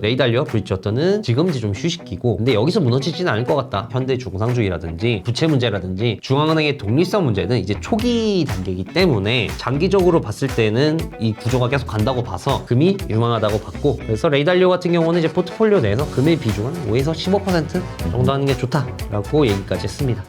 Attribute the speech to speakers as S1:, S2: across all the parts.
S1: 레이달리와 브리처터는 지금 이제 좀 휴식기고 근데 여기서 무너지지는 않을 것 같다. 현대 중상주의라든지 부채 문제라든지 중앙은행의 독립성 문제는 이제 초기 단계이기 때문에 장기적으로 봤을 때는 이 구조가 계속 간다고 봐서 금이 유망하다고 봤고 그래서 레이달리오 같은 경우는 이제 포트폴리오 내에서 금의 비중은 5에서 15% 정도 하는 게 좋다라고 얘기까지 했습니다.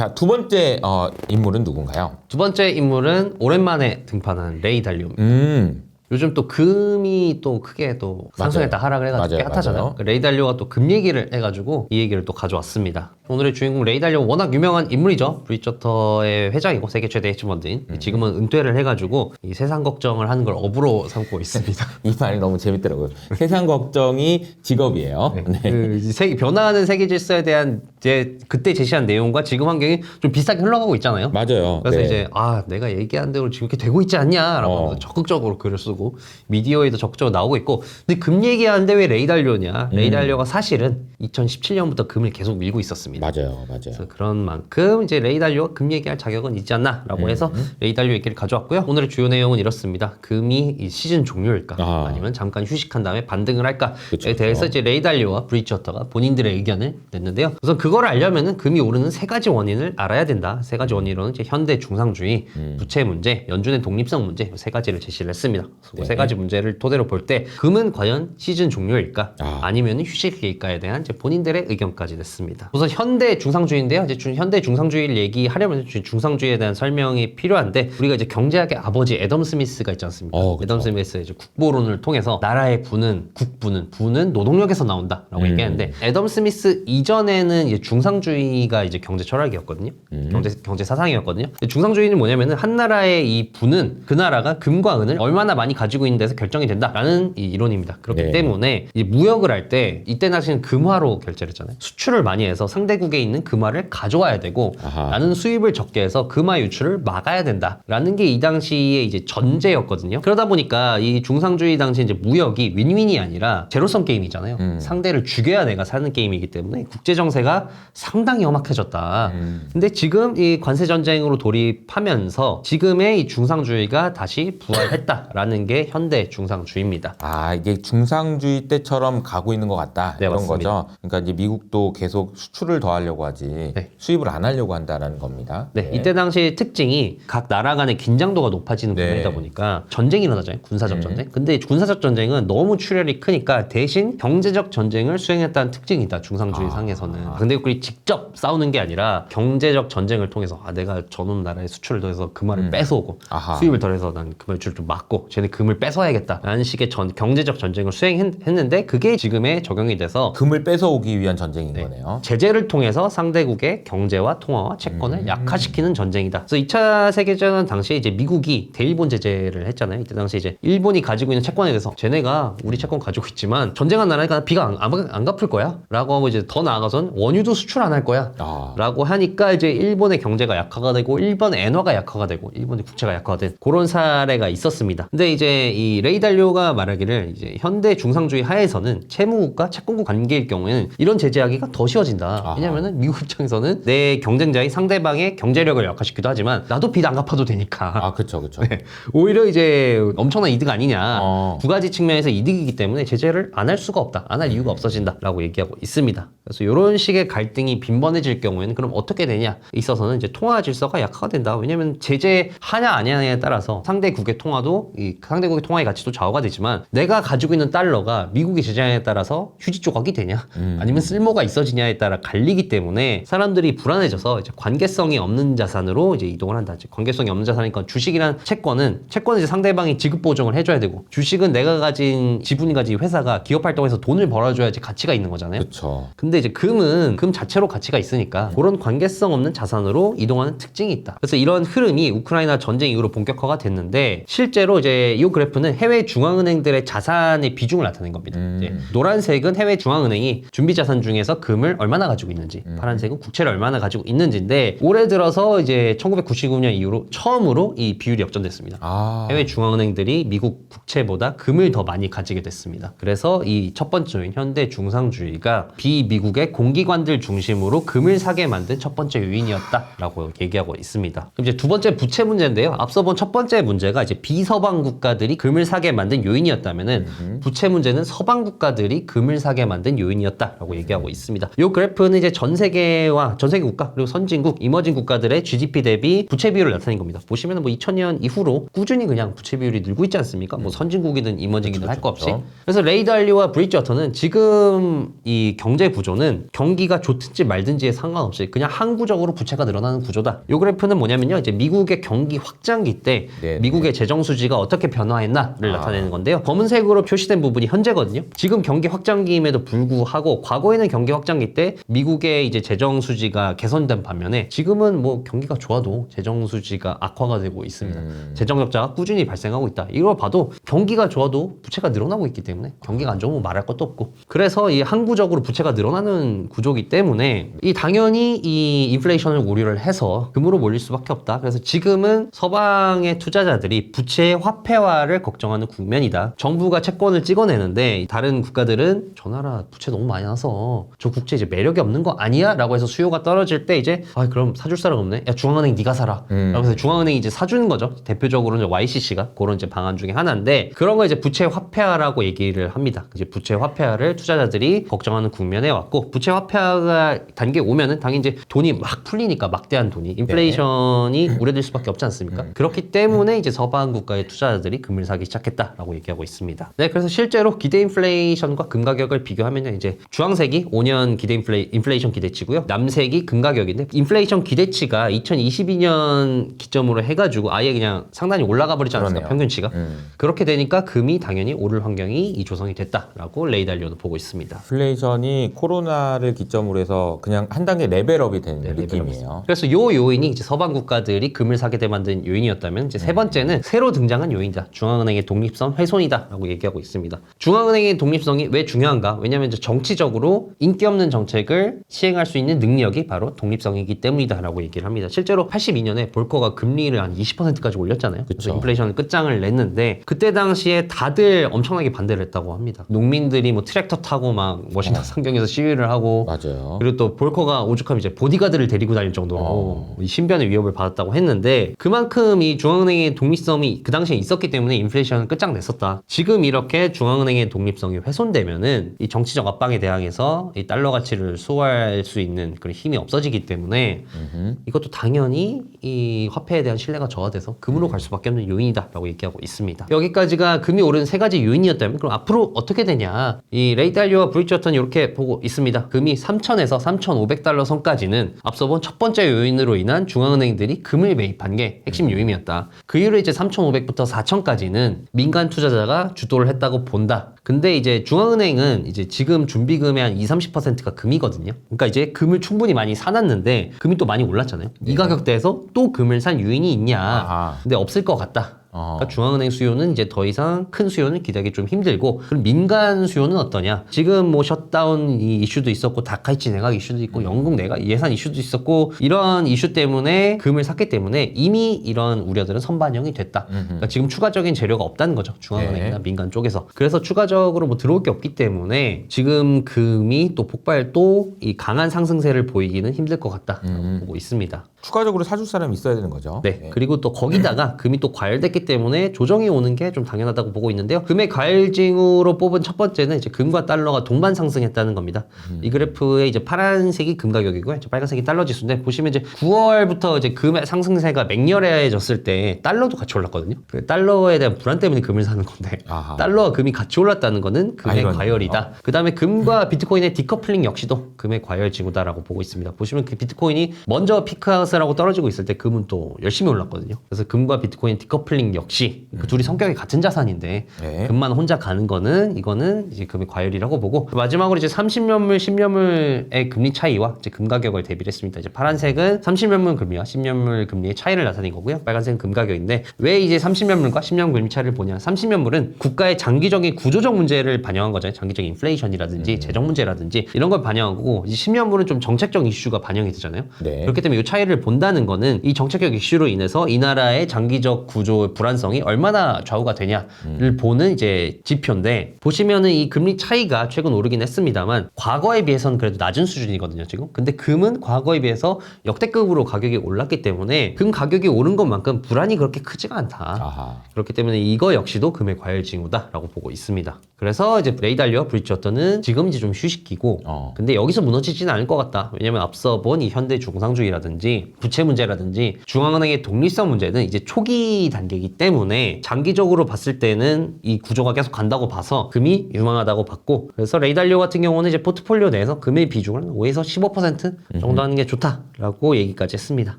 S2: 자, 두 번째 어, 인물은 누군가요?
S1: 두 번째 인물은 오랜만에 등판한 레이 달리오.
S2: 음,
S1: 요즘 또 금이 또 크게 또 상승했다
S2: 맞아요.
S1: 하락을 해가지고
S2: 맞아요. 맞아요.
S1: 그 레이달리오가 또 금 얘기를 해가지고 이 얘기를 또 가져왔습니다. 오늘의 주인공 레이달리오 워낙 유명한 인물이죠. 브리처터의 회장이고 세계 최대 헤지펀드인
S2: 음.
S1: 지금은 은퇴를 해가지고 이 세상 걱정을 하는 걸 업으로 삼고 있습니다.
S2: 이 말이 너무 재밌더라고요. 세상 걱정이 직업이에요. 네.
S1: 그 이제 세계, 변화하는 세계 질서에 대한 이제 그때 제시한 내용과 지금 환경이 좀 비슷하게 흘러가고 있잖아요.
S2: 맞아요.
S1: 그래서
S2: 네.
S1: 이제 아 내가 얘기한 대로 지금 이렇게 되고 있지 않냐라고
S2: 어.
S1: 적극적으로 글을 쓰고 미디어에도 적극적으로 나오고 있고 근데 금 얘기하는데 왜 레이달리오냐
S2: 음.
S1: 레이달리오가 사실은 2017년부터 금을 계속 밀고 있었습니다
S2: 맞아요, 맞아요.
S1: 그래서 그런 만큼 이제 레이달리오가 금 얘기할 자격은 있지 않나라고
S2: 음.
S1: 해서 레이달리오 얘기를 가져왔고요 오늘의 주요 내용은 이렇습니다 금이 이 시즌 종료일까
S2: 아.
S1: 아. 니면 잠깐 휴식한 다음에 반등을 할까에
S2: 그쵸,
S1: 대해서
S2: 그쵸.
S1: 이제 레이달리오와 브리처터가 본인들의 의견을 냈는데요. 우선 그걸 알려면은 금이 오르는 세 가지 원인을 알아야 된다. 세 가지 원인으로는 이제 현대 중상주의,
S2: 음.
S1: 부채 문제, 연준의 독립성 문제 이세 가지를 제시를 했습니다. 그래서 그세
S2: 네.
S1: 가지 문제를 토대로 볼 때 금은 과연 시즌 종료일까
S2: 아.
S1: 아니면 휴식일까에 대한 이제 본인들의 의견까지 냈습니다. 우선 현대 중상주의인데요. 이제 중- 현대 중상주의를 얘기하려면 중상주의에 대한 설명이 필요한데 우리가 이제 경제학의 아버지 애덤 스미스가 있지 않습니까?
S2: 어, 그쵸.
S1: 애덤 스미스의 이제 국보론을 통해서 나라의 부는 국부는 부는 노동력에서 나온다라고
S2: 음.
S1: 얘기하는데 애덤 스미스 이전에는 이제 중상주의가 이제 경제 철학이었거든요.
S2: 음.
S1: 경제 경제 사상이었거든요. 근데 중상주의는 뭐냐면은 한 나라의 이 부는 그 나라가 금과 은을 얼마나 많이 가지고 있는 데서 결정이 된다라는 이 이론입니다. 그렇기
S2: 네.
S1: 때문에 이 무역을 할 때 이때 당시는 금화로 결제를 했잖아요. 수출을 많이 해서 상대국에 있는 금화를 가져와야 되고
S2: 아하.
S1: 나는 수입을 적게 해서 금화 유출을 막아야 된다라는 게 이 당시에 이제 전제였거든요. 그러다 보니까 이 중상주의 당시 이제 무역이 윈윈이 아니라 제로섬 게임이잖아요.
S2: 음.
S1: 상대를 죽여야 내가 사는 게임이기 때문에 국제 정세가 상당히 험악해졌다.
S2: 음.
S1: 근데 지금 이 관세 전쟁으로 돌입하면서 지금의 이 중상주의가 다시 부활했다라는 게 현대 중상주의입니다.
S2: 아, 이게 중상주의 때처럼 가고 있는 것 같다.
S1: 네,
S2: 이런
S1: 맞습니다.
S2: 거죠. 그러니까 이제 미국도 계속 수출을 더 하려고 하지
S1: 네.
S2: 수입을 안 하려고 한다는 겁니다.
S1: 네, 이때 당시 특징이 각 나라 간의 긴장도가 높아지는
S2: 네.
S1: 국면이다 보니까 전쟁이 일어나잖아요. 군사적
S2: 음.
S1: 전쟁. 근데 군사적 전쟁은 너무 출혈이 크니까 대신 경제적 전쟁을 수행했다는 특징이 있다. 중상주의
S2: 아.
S1: 상에서는. 근데 우리 직접 싸우는 게 아니라 경제적 전쟁을 통해서 아 내가 저놈 나라의 수출을 더해서 금화를
S2: 음.
S1: 뺏어오고
S2: 아하.
S1: 수입을 덜해서 난 금화 유출을 좀 막고 쟤네 금을 뺏어야겠다라는 식의 전, 경제적 전쟁을 수행했는데 그게 지금에 적용이 돼서
S2: 금을 뺏어오기 위한 전쟁인
S1: 네.
S2: 거네요.
S1: 제재를 통해서 상대국의 경제와 통화와 채권을
S2: 음.
S1: 약화시키는 전쟁이다. 그래서 2차 세계대전 당시에 이제 미국이 대일본 제재를 했잖아요. 이때 당시에 이제 일본이 가지고 있는 채권에 대해서 쟤네가 우리 채권 가지고 있지만 전쟁한 나라니까 비가 안, 안, 안 갚을 거야. 라고 하고 이제 더 나아가선 원유도 수출 안 할 거야.
S2: 아,
S1: 라고 하니까 이제 일본의 경제가 약화가 되고 일본 엔화가 약화가 되고 일본의 국채가 약화가 된 그런 사례가 있었습니다. 근데 이제 이 레이달리오가 말하기를 이제 현대 중상주의 하에서는 채무국과 채권국 관계일 경우에는 이런 제재하기가 더 쉬워진다.
S2: 아하.
S1: 왜냐면은 미국 입장에서는 내 경쟁자인 상대방의 경제력을 약화시키기도 하지만 나도 빚 안 갚아도 되니까
S2: 아, 그쵸, 그쵸.
S1: 네. 오히려 이제 엄청난 이득 아니냐.
S2: 어.
S1: 두 가지 측면에서 이득이기 때문에 제재를 안 할 수가 없다. 안 할 이유가 없어진다라고 얘기하고 있습니다. 그래서 이런 식의 갈등이 빈번해질 경우에는 그럼 어떻게 되냐? 있어서는 이제 통화 질서가 약화가 된다. 왜냐면 제재 하냐 아니냐에 따라서 상대국의 통화도 이 상대국의 통화의 가치도 좌우가 되지만 내가 가지고 있는 달러가 미국의 제재에 따라서 휴지 조각이 되냐?
S2: 음.
S1: 아니면 쓸모가 있어지냐에 따라 갈리기 때문에 사람들이 불안해져서 이제 관계성이 없는 자산으로 이제 이동을 한다. 이제 관계성이 없는 자산이니까 주식이란 채권은 채권은 이제 상대방이 지급 보증을 해줘야 되고 주식은 내가 가진 지분이 가진 회사가 기업 활동해서 돈을 벌어줘야지 가치가 있는 거잖아요.
S2: 그쵸.
S1: 근데 이제 금은 금 자체로 가치가 있으니까 그런 관계성 없는 자산으로 이동하는 특징이 있다. 그래서 이런 흐름이 우크라이나 전쟁 이후로 본격화가 됐는데 실제로 이제 이 그래프는 해외 중앙은행들의 자산의 비중을 나타낸 겁니다.
S2: 음.
S1: 이제 노란색은 해외 중앙은행이 준비 자산 중에서 금을 얼마나 가지고 있는지, 파란색은 국채를 얼마나 가지고 있는지인데 올해 들어서 이제 1999년 이후로 처음으로 이 비율이 역전됐습니다.
S2: 아,
S1: 해외 중앙은행들이 미국 국채보다 금을 더 많이 가지게 됐습니다. 그래서 이 첫 번째 요인 현대 중상주의가 비미국의 공기관들 중심으로 금을 사게 만든 첫 번째 요인이었다라고 얘기하고 있습니다. 그럼 이제 두 번째 부채 문제인데요. 앞서 본 첫 번째 문제가 이제 비서방 국가 들이 금을 사게 만든 요인이었다면은 부채 문제는 서방 국가들이 금을 사게 만든 요인이었다라고 얘기하고 있습니다. 이 그래프는 이제 전 세계와 전 세계 국가 그리고 선진국, 이머징 국가들의 GDP 대비 부채 비율을 나타낸 겁니다. 보시면은 뭐 2000년 이후로 꾸준히 그냥 부채 비율이 늘고 있지 않습니까? 뭐 선진국이든 이머징이든 할 거 없이. 그래서 레이달리와 브리지 어터는 지금 이 경제 구조는 경기가 좋든지 말든지에 상관없이 그냥 항구적으로 부채가 늘어나는 구조다. 이 그래프는 뭐냐면요. 이제 미국의 경기 확장기 때
S2: 네,
S1: 미국의 재정 수지가 어떻게 변 화했나를
S2: 아.
S1: 나타내는 건데요. 검은색으로 표시된 부분이 현재거든요. 지금 경기 확장기임에도 불구하고 과거에는 경기 확장기 때 미국의 이제 재정 수지가 개선된 반면에 지금은 뭐 경기가 좋아도 재정 수지가 악화가 되고 있습니다.
S2: 음.
S1: 재정 적자가 꾸준히 발생하고 있다. 이걸 봐도 경기가 좋아도 부채가 늘어나고 있기 때문에 경기가 안 좋으면 말할 것도 없고 그래서 이 항구적으로 부채가 늘어나는 구조기 때문에 이 당연히 이 인플레이션을 우려를 해서 금으로 몰릴 수밖에 없다. 그래서 지금은 서방의 투자자들이 부채 화폐화 를 걱정하는 국면이다. 정부가 채권을 찍어내는데 다른 국가들은 저 나라 부채 너무 많이 나서 저 국채 이제 매력이 없는 거 아니야?라고 해서 수요가 떨어질 때 이제 아 그럼 사줄 사람 없네. 야 중앙은행 네가 사라.
S2: 음.
S1: 라고 해서 중앙은행이 이제 사주는 거죠. 대표적으로는 YCC가 그런 이제 방안 중에 하나인데 그런 거 이제 부채 화폐화라고 얘기를 합니다. 이제 부채 화폐화를 투자자들이 걱정하는 국면에 왔고 부채 화폐화가 단계 오면은 당연히 이제 돈이 막 풀리니까 막대한 돈이 인플레이션이 우려될 수밖에 없지 않습니까? 그렇기 때문에 이제 서방 국가의 투자자들이 금을 사기 시작했다라고 얘기하고 있습니다. 네, 그래서 실제로 기대 인플레이션과 금 가격을 비교하면 이제 주황색이 5년 기대 인플레, 인플레이션 기대치고요. 남색이 금 가격인데 인플레이션 기대치가 2022년 기점으로 해가지고 아예 그냥 상당히 올라가 버리지 않았습니까? 평균치가.
S2: 음.
S1: 그렇게 되니까 금이 당연히 오를 환경이 이 조성이 됐다라고 레이달리오도 보고 있습니다.
S2: 인플레이션이 코로나를 기점으로 해서 그냥 한 단계 레벨업이 되는
S1: 네,
S2: 느낌이에요.
S1: 그래서 요 요인이 이제 서방 국가들이 금을 사게 돼 만든 요인이었다면 이제 세 번째는 새로 등장한 요인이다. 중앙은행의 독립성 훼손이다라고 얘기하고 있습니다. 중앙은행의 독립성이 왜 중요한가? 왜냐하면 정치적으로 인기 없는 정책을 시행할 수 있는 능력이 바로 독립성이기 때문이다라고 얘기를 합니다. 실제로 82년에 볼커가 금리를 한 20%까지 올렸잖아요. 그래서
S2: 그쵸.
S1: 인플레이션을 끝장을 냈는데 그때 당시에 다들 엄청나게 반대를 했다고 합니다. 농민들이 뭐 트랙터 타고 막 워싱턴 상경에서 시위를 하고
S2: 맞아요.
S1: 그리고 또 볼커가 오죽하면 이제 보디가드를 데리고 다닐 정도로
S2: 어.
S1: 이 신변의 위협을 받았다고 했는데 그만큼 이 중앙은행의 독립성이 그 당시에 있었기 때문에 인플레이션을 끝장냈었다. 지금 이렇게 중앙은행의 독립성이 훼손되면은 이 정치적 압박에 대항해서 이 달러 가치를 수호할 수 있는 그런 힘이 없어지기 때문에
S2: 음흠.
S1: 이것도 당연히 이 화폐에 대한 신뢰가 저하돼서 금으로 갈 수밖에 없는 요인이다라고 얘기하고 있습니다. 여기까지가 금이 오른 세 가지 요인이었다면 그럼 앞으로 어떻게 되냐? 이 레이달리오와 브리처턴 이렇게 보고 있습니다. 금이 3,000에서 3,500달러 선까지는 앞서 본 첫 번째 요인으로 인한 중앙은행들이 금을 매입한 게 핵심 요인이었다. 그 이후로 이제 3,500부터 4,000 까지는 민간 투자자가 주도를 했다고 본다. 근데 이제 중앙은행은 이제 지금 준비금의 한 20, 30%가 금이거든요. 그러니까 이제 금을 충분히 많이 사놨는데 금이 또 많이 올랐잖아요. 이 가격대에서 또 금을 산 유인이 있냐?
S2: 아하.
S1: 근데 없을 것 같다.
S2: 어.
S1: 그러니까 중앙은행 수요는 이제 더 이상 큰 수요는 기대하기 좀 힘들고 그럼 민간 수요는 어떠냐? 지금 뭐 셧다운 이 이슈도 있었고 다카이치 내각 이슈도 있고 영국 내각 예산 이슈도 있었고 이런 이슈 때문에 금을 샀기 때문에 이미 이런 우려들은 선반영이 됐다. 그러니까 지금 추가적인 재료가 없다는 거죠. 중앙은행이나
S2: 네.
S1: 민간 쪽에서. 그래서 추가적으로 뭐 들어올 게 없기 때문에 지금 금이 또 폭발 또 이 강한 상승세를 보이기는 힘들 것 같다.
S2: 음.
S1: 보고 있습니다.
S2: 추가적으로 사줄 사람이 있어야 되는 거죠.
S1: 네. 그리고 또 거기다가 금이 또 과열됐기 때문에 조정이 오는 게 좀 당연하다고 보고 있는데요. 금의 과열징으로 뽑은 첫 번째는 이제 금과 달러가 동반 상승했다는 겁니다. 이 그래프에 이제 파란색이 금 가격이고요. 이제 빨간색이 달러 지수인데 보시면 이제 9월부터 이제 금의 상승세가 맹렬해졌을 때 달러도 같이 올랐거든요. 그 달러에 대한 불안 때문에 금을 사는 건데
S2: 아하.
S1: 달러와 금이 같이 올랐다는 거는 금의
S2: 아이러니네요.
S1: 과열이다. 그 다음에 금과 비트코인의 디커플링 역시도 금의 과열 징후다라고 보고 있습니다. 보시면 그 비트코인이 먼저 피크아웃 을 하고 떨어지고 있을 때 금은 또 열심히 올랐거든요. 그래서 금과 비트코인 디커플링 역시 그 둘이 성격이 같은 자산인데
S2: 네.
S1: 금만 혼자 가는 거는 이거는 이제 금의 과열이라고 보고 마지막으로 이제 30년물, 10년물의 금리 차이와 이제 금 가격을 대비를 했습니다. 이제 파란색은 30년물 금리와 10년물 금리의 차이를 나타낸 거고요. 빨간색은 금 가격인데 왜 이제 30년물과 10년 금리 차이를 보냐? 30년물은 국가의 장기적인 구조적 문제를 반영한 거잖아요. 장기적인 인플레이션이라든지 재정 문제라든지 이런 걸 반영한 거고 이제 10년물은 좀 정책적 이슈가 반영이 되잖아요.
S2: 네.
S1: 그렇기 때문에 이 차이를 본다는 거는 이 정책적 이슈로 인해서 이 나라의 장기적 구조 불안성이 얼마나 좌우가 되냐를 보는 이제 지표인데 보시면은 이 금리 차이가 최근 오르긴 했습니다만 과거에 비해서는 그래도 낮은 수준이거든요 지금. 근데 금은 과거에 비해서 역대급으로 가격이 올랐기 때문에 금 가격이 오른 것만큼 불안이 그렇게 크지가 않다.
S2: 아하.
S1: 그렇기 때문에 이거 역시도 금의 과열 징후다라고 보고 있습니다. 그래서 이제 레이달리와 브리지어터는 지금 이제 좀 휴식기고
S2: 어.
S1: 근데 여기서 무너지지는 않을 것 같다. 왜냐면 앞서 본 이 현대 중상주의라든지 부채 문제라든지 중앙은행의 독립성 문제는 이제 초기 단계이기 때문에 장기적으로 봤을 때는 이 구조가 계속 간다고 봐서 금이 유망하다고 봤고 그래서 레이달리오 같은 경우는 이제 포트폴리오 내에서 금의 비중을 5에서 15% 정도 하는 게 좋다라고 얘기까지 했습니다.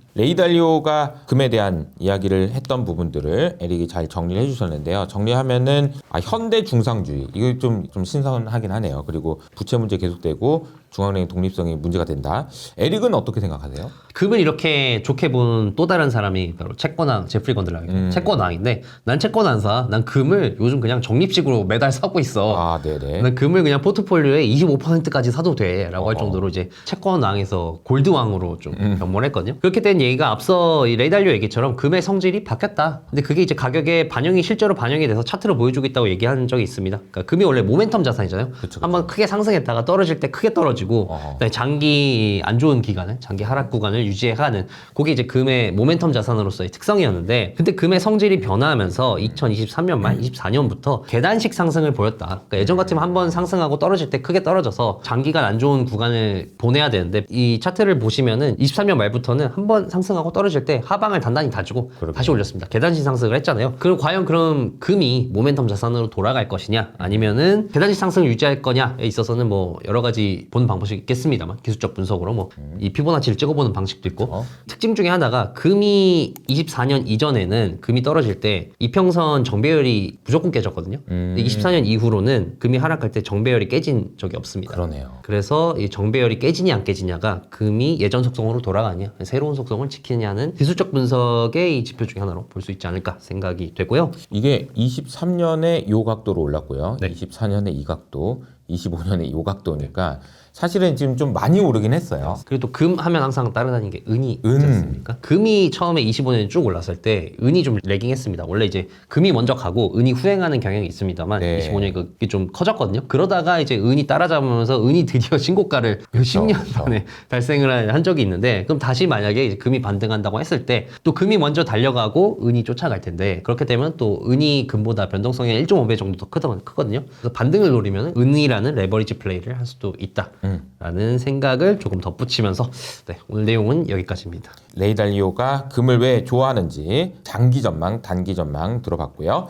S2: 레이달리오가 금에 대한 이야기를 했던 부분들을 에릭이 잘 정리를 해주셨는데요. 정리하면은 아, 현대 중상주의 이거 좀, 좀 신선하긴 하네요. 그리고 부채 문제 계속되고 중앙은행 독립성이 문제가 된다. 에릭은 어떻게 생각하세요?
S1: 금을 이렇게 좋게 본 또 다른 사람이 바로 채권왕 제프리 건들락이에요.
S2: 음.
S1: 채권왕인데 난 채권 안 사. 난 금을 요즘 그냥 적립식으로 매달 사고 있어.
S2: 아, 네네.
S1: 난 금을 그냥 포트폴리오에 25%까지 사도 돼라고 할
S2: 어허.
S1: 정도로 이제 채권왕에서 골드왕으로 좀
S2: 음.
S1: 변모를 했거든요. 그렇게 된 얘기가 앞서 이 레이달리오 얘기처럼 금의 성질이 바뀌었다. 근데 그게 이제 가격에 반영이 실제로 반영이 돼서 차트로 보여주고 있다고 얘기한 적이 있습니다. 그러니까 금이 원래 모멘텀 자산이잖아요.
S2: 그쵸, 그쵸.
S1: 한번 크게 상승했다가 떨어질 때 크게 떨어지고
S2: 어허.
S1: 그다음에 장기 안 좋은 기간을 장기 하락 구간을 유지해가 는 그게 이제 금의 모멘텀 자산으로서의 특성이었는데 근데 금의 성질이 변화하면서 2023년 말 24년부터 계단식 상승을 보였다. 그러니까 예전 같으면 한 번 상승하고 떨어질 때 크게 떨어져서 장기간 안 좋은 구간을 보내야 되는데 이 차트를 보시면은 23년 말부터는 한 번 상승하고 떨어질 때 하방을 단단히 다지고
S2: 그렇군요.
S1: 다시 올렸습니다. 계단식 상승을 했잖아요. 그럼 과연 그럼 금이 모멘텀 자산으로 돌아갈 것이냐 아니면은 계단식 상승을 유지할 거냐에 있어서는 뭐 여러 가지 보는 방법이 있겠습니다만 기술적 분석으로 뭐 이 피보나치를 찍어보는 방식도 있고
S2: 어?
S1: 특징 중에 하나가 금이 24년 이전에는 금이 떨어질 때 이평선 정배열이 무조건 깨졌거든요.
S2: 음.
S1: 근데 24년 이후로는 금이 하락할 때 정배열이 깨진 적이 없습니다.
S2: 그러네요.
S1: 그래서 이 정배열이 깨지냐 안 깨지냐가 금이 예전 속성으로 돌아가냐 새로운 속성을 지키냐는 기술적 분석의 이 지표 중에 하나로 볼 수 있지 않을까 생각이 되고요.
S2: 이게 23년에 요 각도로 올랐고요.
S1: 네.
S2: 24년에 이 각도, 25년에 요 각도니까 사실은 지금 좀 많이 오르긴 했어요.
S1: 그리고 또 금 하면 항상 따라다니는 게 은이
S2: 은.
S1: 있지 않습니까? 금이 처음에 25년에 쭉 올랐을 때 은이 좀 레깅했습니다. 원래 이제 금이 먼저 가고 은이 후행하는 경향이 있습니다만
S2: 네.
S1: 25년에 그게 좀 커졌거든요. 그러다가 이제 은이 따라잡으면서 은이 드디어 신고가를 몇십 년
S2: 그렇죠.
S1: 만에 달성을 한 적이 있는데 그럼 다시 만약에 이제 금이 반등한다고 했을 때 또 금이 먼저 달려가고 은이 쫓아갈 텐데 그렇게 되면 또 은이 금보다 변동성이 1.5배 정도 더 크다, 크거든요. 그래서 반등을 노리면 은이라는 레버리지 플레이를 할 수도 있다.
S2: 음.
S1: 라는 생각을 조금 덧붙이면서 네, 오늘 내용은 여기까지입니다.
S2: 레이달리오가 금을 왜 좋아하는지 장기 전망, 단기 전망 들어봤고요.